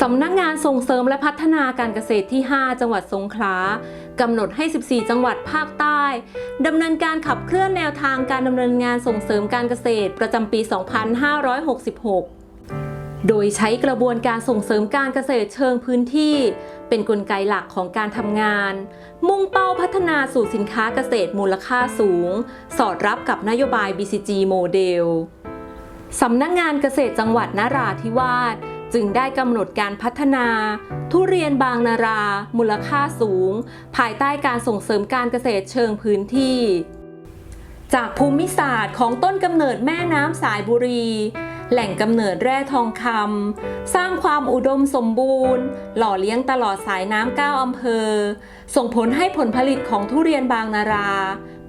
สำนักงานส่งเสริมและพัฒนาการเกษตรที่ 5 จังหวัดสงขลากำหนดให้ 14 จังหวัดภาคใต้ดำเนินการขับเคลื่อนแนวทางการดำเนินงานส่งเสริมการเกษตรประจำปี 2566 โดยใช้กระบวนการส่งเสริมการเกษตรเชิงพื้นที่ เป็นนกลไกหลักของการทำงาน มุ่งเป้าพัฒนาสู่สินค้าเกษตรมูลค่าสูง สอดรับกับนโยบาย BCG โมเดลสำนักงานเกษตรจังหวัดนราธิวาส จึงได้กำหนดการพัฒนา ทุเรียนบางนารา มูลค่าสูง ภายใต้การส่งเสริมการเกษตรเชิงพื้นที่ จากภูมิศาสตร์ของต้นกำเนิดแม่น้ำสายบุรี แหล่งกำเนิดแร่ทองคำสร้างความอุดมสมบูรณ์ หล่อเลี้ยงตลอดสายน้ำเก้าอำเภอ ส่งผลให้ผลผลิตของทุเรียนบางนารา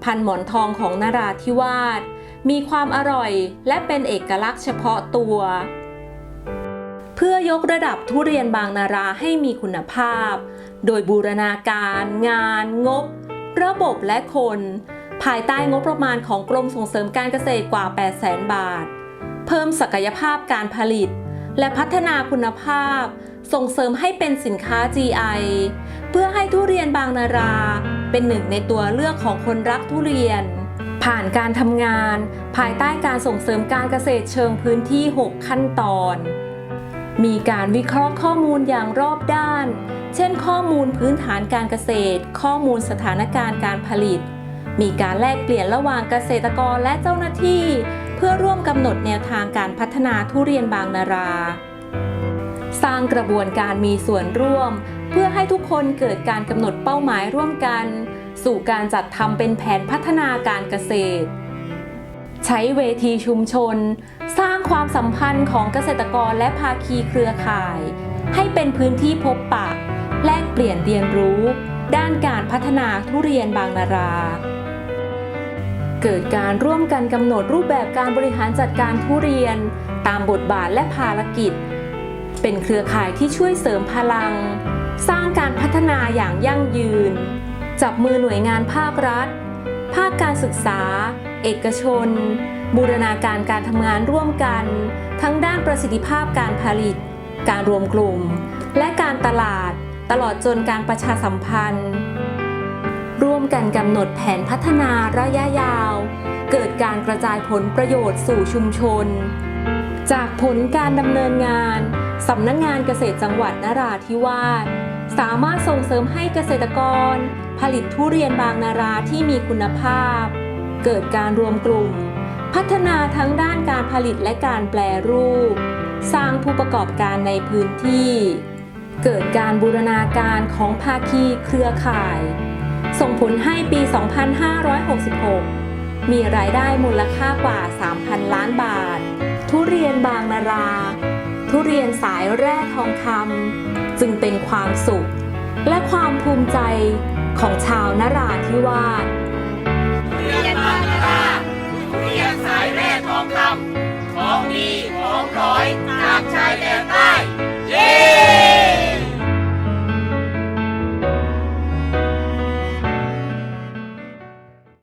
พันหมอนทองของนาราธิวาสมีความอร่อยและเป็นเอกลักษณ์เฉพาะตัว เพื่อยกระดับทุเรียนบางนาราให้มีคุณภาพ โดยบูรณาการ งาน งบ ระบบและคน ภายใต้งบประมาณของกรมส่งเสริมการเกษตรกว่า 800,000 บาท เพิ่มศักยภาพการผลิต และพัฒนาคุณภาพ ส่งเสริมให้เป็นสินค้า GI เพื่อให้ทุเรียนบางนารา เป็นหนึ่งในตัวเลือกของคนรักทุเรียน ผ่านการทำงาน ภายใต้การส่งเสริมการเกษตรเชิงพื้นที่ 6 ขั้นตอน มีการวิเคราะห์ข้อมูลอย่างรอบด้าน เช่น ข้อมูลพื้นฐานการเกษตร ข้อมูลสถานการณ์การผลิต มีการแลกเปลี่ยนระหว่างเกษตรกรและเจ้าหน้าที่ เพื่อร่วมกำหนดแนวทางการพัฒนาทุเรียนบางนารา สร้างกระบวนการมีส่วนร่วม เพื่อให้ทุกคนเกิดการกำหนดเป้าหมายร่วมกัน สู่การจัดทำเป็นแผนพัฒนาการเกษตร ใช้เวทีชุมชน ความสัมพันธ์ของเกษตรกรและภาคีเครือข่าย ให้เป็นพื้นที่พบปะ แลกเปลี่ยนเรียนรู้ ด้านการพัฒนาทุเรียนบางนารา เกิดการร่วมกันกำหนดรูปแบบการบริหารจัดการทุเรียน ตามบทบาทและภารกิจ เป็นเครือข่ายที่ช่วยเสริมพลัง สร้างการพัฒนาอย่างยั่งยืน จับมือหน่วยงานภาครัฐ ภาคการศึกษา เอกชน บูรณาการการทำงานร่วมกัน ทั้งด้านประสิทธิภาพการผลิต การรวมกลุ่ม และการตลาด ตลอดจนการประชาสัมพันธ์ ร่วมกันกำหนดแผนพัฒนาระยะยาว เกิดการกระจายผลประโยชน์สู่ชุมชน จากผลการดำเนินงานสำนักงานเกษตรจังหวัดนราธิวาสสามารถส่งเสริมให้เกษตรกร ผลิตทุเรียนบางนาราที่มีคุณภาพ เกิดการรวมกลุ่ม พัฒนาทั้งด้านการผลิตและการแปลรูป สร้างผู้ประกอบการในพื้นที่ เกิดการบูรณาการของภาคีเครือข่าย ส่งผลให้ปี 2566 มีรายได้มูลค่ากว่า 3,000 ล้านบาท ทุเรียนบางนารา ทุเรียนสายแร่ทองคำจึงเป็นความสุข และความภูมิใจของชาวนราธิวาส ของดีของร้อยจากชายแดนใต้